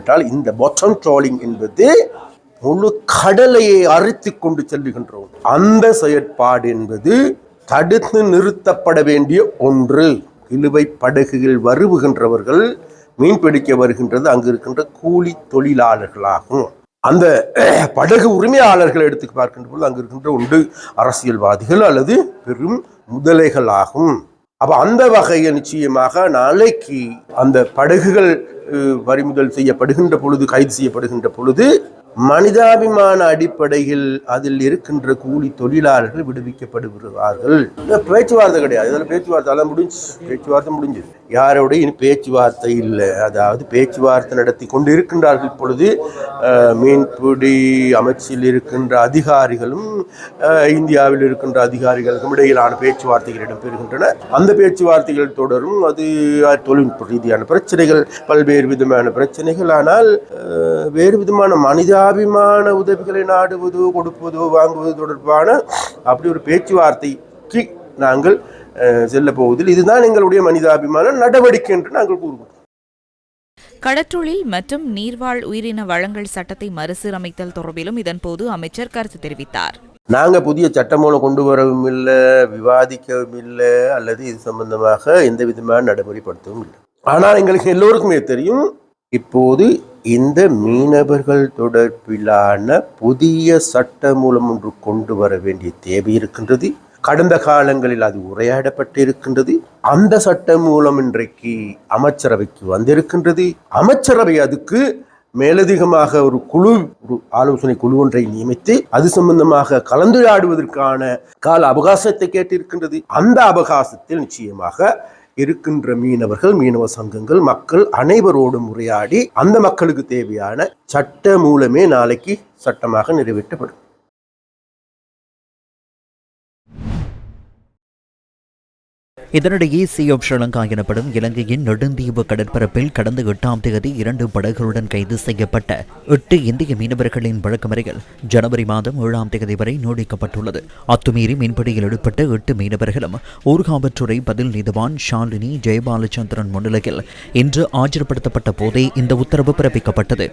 என்றால் இந்த bottom trolling என்பது முழு கடலையை அறுத்து கொண்டு செல்லுகின்றோம். அந்த செயற்பாடு என்பது தடுத்து நிறுத்தப்பட வேண்டிய ஒன்று. இழுவை படகுகள் வருவுகின்றவர்கள் மீன்பிடிக்க வருகின்றது அங்கு இருக்கின்ற கூலி தொழிலாளர்களாகும். அந்த படகு உரிமையாளர்களை எடுத்து பார்க்கின்ற பொழுது அங்கு இருக்கின்ற ஒன்று அரசியல்வாதிகள் அல்லது பெரும் முதலைகளாகும். அப்போ அந்த வகையில் நிச்சயமாக நாளைக்கு அந்த படகுகள் பறிமுதல் செய்யப்படுகின்ற பொழுது கைது செய்யப்படுகின்ற பொழுது மனிதாபிமான அடிப்படையில் அதில் இருக்கின்ற கூலி தொழிலாளர்கள் விடுவிக்கப்படுகிறார்கள். பேச்சுவார்த்தை கிடையாது. இதில் பேச்சுவார்த்தை அதெல்லாம் முடிஞ்சு. பேச்சுவார்த்தை முடிஞ்சது. யாரோட இனி பேச்சுவார்த்தை இல்லை. அதாவது பேச்சுவார்த்தை நடத்தி கொண்டு இருக்கின்றார்கள் இப்பொழுது மீன்பிடி அமைச்சில் இருக்கின்ற அதிகாரிகளும் இந்தியாவில் இருக்கின்ற அதிகாரிகளுக்கும் இடையிலான பேச்சுவார்த்தைகள் இடம்பெறுகின்றன. அந்த பேச்சுவார்த்தைகள் தொடரும். அது தொழில்நுட்ப ரீதியான பிரச்சனைகள் பல்வேறு விதமான பிரச்சனைகள். ஆனால் வேறு விதமான மனிதாபிமான உதவிகளை நாடுவதோ கொடுப்பதோ வாங்குவது தொடர்பான அப்படி ஒரு பேச்சுவார்த்தைக்கு நாங்கள் செல்ல போவதில் இதுதான் எங்களுடைய மனிதாபிமான நடவடிக்கை என்று நாங்கள் கூறுகிறோம் கடற்றொழில் மற்றும் நீர்வாழ் உயிரின வளங்கள் சட்டத்தை மறுசீரமைத்தல் தொடர்பிலும் இதன்போது அமைச்சர் கருத்து தெரிவித்தார். நாங்கள் புதிய சட்டமூலம் கொண்டு வரவும் இல்லை விவாதிக்கவும் இல்லை அல்லது இது சம்பந்தமாக எந்த விதமான நடைமுறைப்படுத்தவும் இல்லை. ஆனால் எங்களுக்கு எல்லோருக்குமே தெரியும் இப்போது இந்த மீனவர்கள் தொடர்பிலான புதிய சட்டமூலம் ஒன்று கொண்டு வர வேண்டிய தேவை இருக்கின்றது. கடந்த காலங்களில் அது உரையாடப்பட்டு இருக்கின்றது அந்த சட்டம் மூலம் இன்றைக்கு அமைச்சரவைக்கு வந்திருக்கின்றது. அமைச்சரவை அதுக்கு மேலதிகமாக ஒரு குழு ஒரு ஆலோசனை குழு ஒன்றை நியமித்து அது சம்பந்தமாக கலந்துரையாடுவதற்கான கால அவகாசத்தை கேட்டிருக்கின்றது. அந்த அவகாசத்தில் நிச்சயமாக இருக்கின்ற மீனவர்கள் மீனவ சங்கங்கள் மக்கள் அனைவரோடும் உரையாடி அந்த மக்களுக்கு தேவையான சட்ட மூலமே நாளைக்கு சட்டமாக நிறைவேற்றப்படும். இதனிடையே சி ஆஃப் ஸ்ரீலங்கா எனப்படும் இலங்கையின் நெடுந்தீவு கடற்பரப்பில் கடந்த எட்டாம் தேதி இரண்டு படகுகளுடன் கைது செய்யப்பட்ட எட்டு இந்திய மீனவர்களின் வழக்கமறைகள் ஜனவரி மாதம் ஏழாம் தேதி வரை நீடிக்கப்பட்டுள்ளது. அத்துமீறி மீன்பிடியில் ஈடுபட்ட எட்டு மீனவர்களும் ஊர்காவற்றுறை பதில் நீதிவான் ஷாலினி ஜெயபாலச்சந்திரன் முன்னிலையில் இன்று ஆஜர்படுத்தப்பட்ட போதே இந்த உத்தரவு பிறப்பிக்கப்பட்டது.